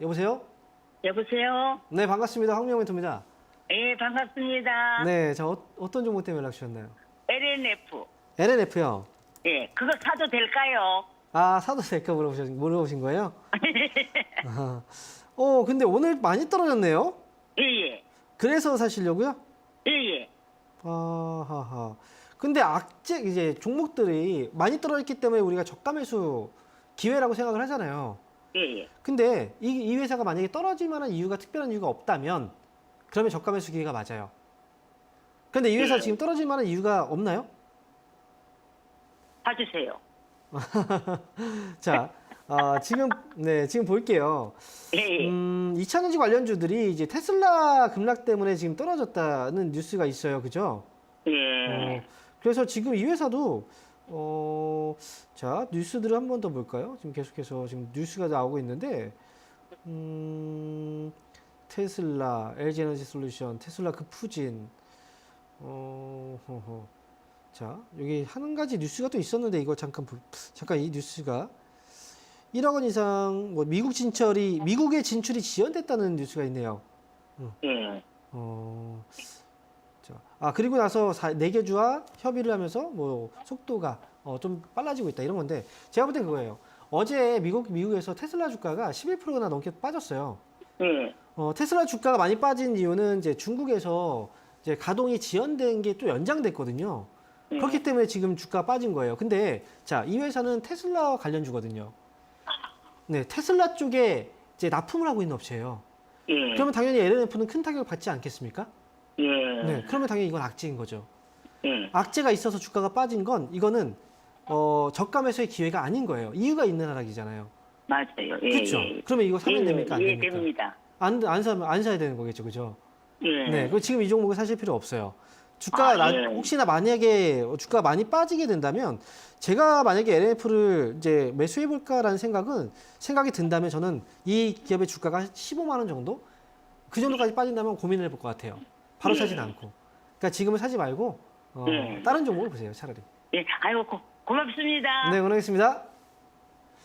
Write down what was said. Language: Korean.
여보세요? 여보세요? 네, 반갑습니다. 황명 멘토입니다. 예, 반갑습니다. 네, 자, 어, 어떤 종목 때문에 연락 주셨나요? LNF. LNF요. 예, 그거 사도 될까요? 아, 사도 될까 물어보신, 물어보신 거예요? 어, 근데 오늘 많이 떨어졌네요? 예, 예. 그래서 사시려고요? 예, 예. 아하하. 근데 악재, 이제 종목들이 많이 떨어졌기 때문에 우리가 저가 매수 기회라고 생각을 하잖아요. 예, 예. 근데 이, 이 회사가 만약에 떨어질 만한 이유가 특별한 이유가 없다면 그러면 저가 매수 기회가 맞아요. 근데 이 회사 네. 지금 떨어질 만한 이유가 없나요? 봐주세요. 자, 아, 지금 네 지금 볼게요. 예, 예. 음, 2차전지 관련주들이 이제 테슬라 급락 때문에 지금 떨어졌다는 뉴스가 있어요, 그죠? 예. 어, 그래서 지금 이 회사도 어, 자 뉴스들을 한 번 더 볼까요? 지금 계속해서 지금 뉴스가 나오고 있는데 음, 테슬라, LG에너지 솔루션, 테슬라 급푸진, 어, 허허. 자 여기 한 가지 뉴스가 또 있었는데 이거 잠깐 볼- 잠깐 이 뉴스가 1억 원 이상 뭐 미국 진출이 미국의 진출이 지연됐다는 뉴스가 있네요. 예. 어, 자, 아 그리고 나서 네 개 주와 협의를 하면서 뭐 속도가 어, 좀 빨라지고 있다 이런 건데 제가 볼때 그거예요. 어제 미국 미국에서 테슬라 주가가 11%나 넘게 빠졌어요. 예. 어, 테슬라 주가가 많이 빠진 이유는 이제 중국에서 이제 가동이 지연된 게 또 연장됐거든요. 예. 그렇기 때문에 지금 주가가 빠진 거예요. 근데 자, 이 회사는 테슬라 관련 주거든요. 네, 테슬라 쪽에 이제 납품을 하고 있는 업체예요. 예. 그러면 당연히 LNF는 큰 타격을 받지 않겠습니까? 예. 네, 그러면 당연히 이건 악재인 거죠. 예. 악재가 있어서 주가가 빠진 건 이거는 어, 저가 매수의 기회가 아닌 거예요. 이유가 있는 하락이잖아요. 맞아요. 예. 그렇죠. 예. 그러면 이거 사면 예, 됩니까? 안 예, 됩니까? 됩니다. 안, 안 사면 안 사야 되는 거겠죠, 그죠? 예. 네, 그 지금 이 종목을 사실 필요 없어요. 주가가 아, 나- 예. 혹시나 만약에 주가가 많이 빠지게 된다면 제가 만약에 LNF를 이제 매수해 볼까라는 생각은 생각이 든다면 저는 이 기업의 주가가 15만 원 정도 그 정도까지 빠진다면 고민을 해볼 것 같아요. 바로 예. 사진 않고. 그러니까 지금은 사지 말고 어, 예. 다른 종목을 보세요, 차라리. 예. 아이고, 고, 고맙습니다. 네, 응원하겠습니다.